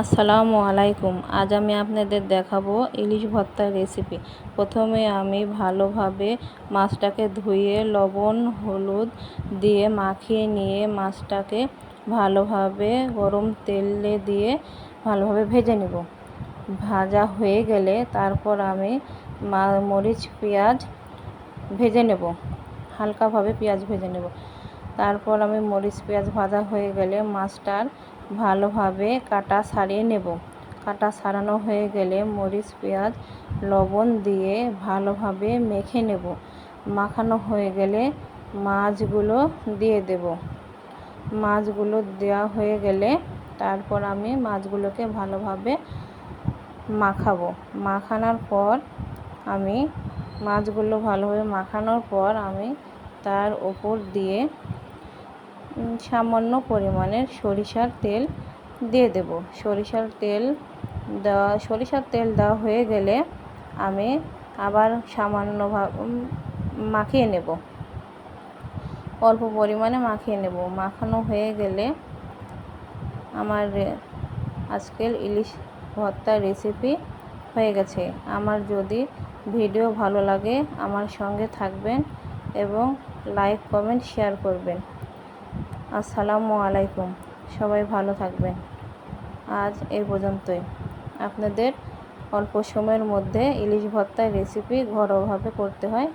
আসসালামু আলাইকুম। আজ আমি আপনাদের দেখাবো ইলিশ ভর্তার রেসিপি প্রথমে আমি ভালোভাবে মাছটাকে ধুয়ে লবণ, হলুদ দিয়ে মাখিয়ে নিয়ে মাছটাকে ভালোভাবে গরম তেলে দিয়ে ভালোভাবে ভেজে নেব। ভাজা হয়ে গেলে তারপর আমি মরিচ, পেঁয়াজ ভেজে নেব। হালকাভাবে পেঁয়াজ ভেজে নেব। তারপর আমি মরিচ, পেঁয়াজ ভাজা হয়ে গেলে মাছটার ভালোভাবে কাটা ছাড়িয়ে নেব। কাটা ছাড়ানো হয়ে গেলে মরিচ, পেঁয়াজ, লবণ দিয়ে ভালোভাবে মেখে নেব। মাখানো হয়ে গেলে মাছগুলো দিয়ে দেব। মাছগুলো দেওয়া হয়ে গেলে তারপর আমি মাছগুলোকে ভালোভাবে মাখাবো। মাখানোর পর আমি মাছগুলো ভালোভাবে মাখানোর পর আমি তার ওপর দিয়ে সামান্য পরিমাণের সরিষার তেল দিয়ে দেব। সরিষার তেল দেওয়া সরিষার তেল দেওয়া হয়ে গেলে আমি আবার সামান্য মাখিয়ে নেব। অল্প পরিমাণে মাখিয়ে নেব। মাখানো হয়ে গেলে আমার আজকের ইলিশ ভর্তার রেসিপি হয়ে গেছে। আমার যদি ভিডিও ভালো লাগে আমার সঙ্গে থাকবেন এবং লাইক কমেন্ট শেয়ার করবেন। আসসালামু আলাইকুম। সবাই ভালো থাকবেন। আজ এই পর্যন্তই। আপনাদের অল্প সময়ের মধ্যে ইলিশ ভর্তার রেসিপি ঘরোয়াভাবে করতে হয়।